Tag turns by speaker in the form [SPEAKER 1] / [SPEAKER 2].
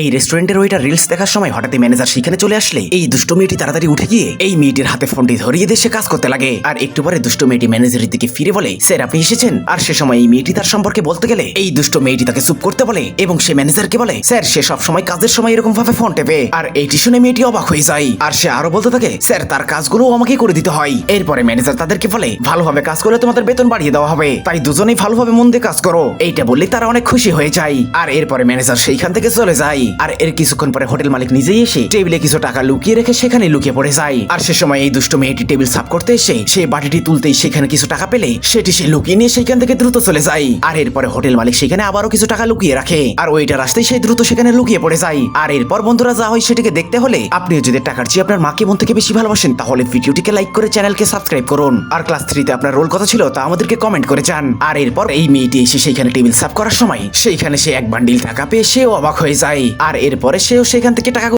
[SPEAKER 1] এই রেস্টুরেন্টের ওইটা রিলস দেখার সময় হঠাৎই ম্যানেজার সেখানে চলে আসলে। এই দুষ্ট মেয়েটি তাড়াতাড়ি উঠে গিয়ে এই মেয়েটির হাতে ফোনটি ধরিয়ে দিয়ে সে কাজ করতে লাগে। আর একটু পরে দুষ্ট মেয়েটি ম্যানেজারের দিকে ফিরে বলে, স্যার, আপনি এসেছেন? আর সে সময় এই মেয়েটি তার সম্পর্কে বলতে গেলে এই দুষ্ট মেয়েটি তাকে চুপ করতে বলে এবং সে ম্যানেজারকে বলে, স্যার, সে সব সময় কাজের সময় এরকম ভাবে ফোন টেপে। আর এইটি শুনে মেয়েটি অবাক হয়ে যায়। আর সে আরও বলতে থাকে, স্যার, তার কাজগুলো আমাকে করে দিতে হয়। এরপরে ম্যানেজার তাদেরকে বলে, ভালোভাবে কাজ করলে তোমাদের বেতন বাড়িয়ে দেওয়া হবে। তাই দুজনেই ভালোভাবে মন দিয়ে কাজ করো। এইটা বললে তারা অনেক খুশি হয়ে যায়। আর এরপরে ম্যানেজার সেইখান থেকে চলে যায়। আর এর কিছুক্ষণ পরে হোটেল মালিক নিজেই এসে টেবিলে কিছু টাকা লুকিয়ে রেখে সেখানে লুকিয়ে পড়ে যায়। আর সে সময় এই দুষ্ট মেয়েটি টেবিল সাফ করতে এসে সে বাটিটি তুলতেই সেখানে কিছু টাকা পেলে সেটি সে লুকিয়ে নিয়ে সেখান থেকে দ্রুত চলে যায়। আর এরপরে হোটেল মালিক সেখানে আবারও কিছু টাকা লুকিয়ে রাখে। আর ওইটার আসতেই সে দ্রুত সেখানে লুকিয়ে পড়ে যায়। আর এরপর বন্ধুরা যা হয় সেটিকে দেখতে হলে আপনিও যদি টাকার চেয়ে আপনার মাকে মন থেকে বেশি ভালোবাসেন, তাহলে ভিডিওটিকে লাইক করে চ্যানেলকে সাবস্ক্রাইব করুন। আর ক্লাস থ্রিতে আপনার রোল কত ছিল তা আমাদেরকে কমেন্ট করে যান। আর এরপর এই মেয়েটি এসে সেইখানে টেবিল সাফ করার সময় সেইখানে সে এক বান্ডিল টাকা পেয়ে সেও অবাক হয়ে যায়। আর এরপরে সেও সেখান থেকে টাকা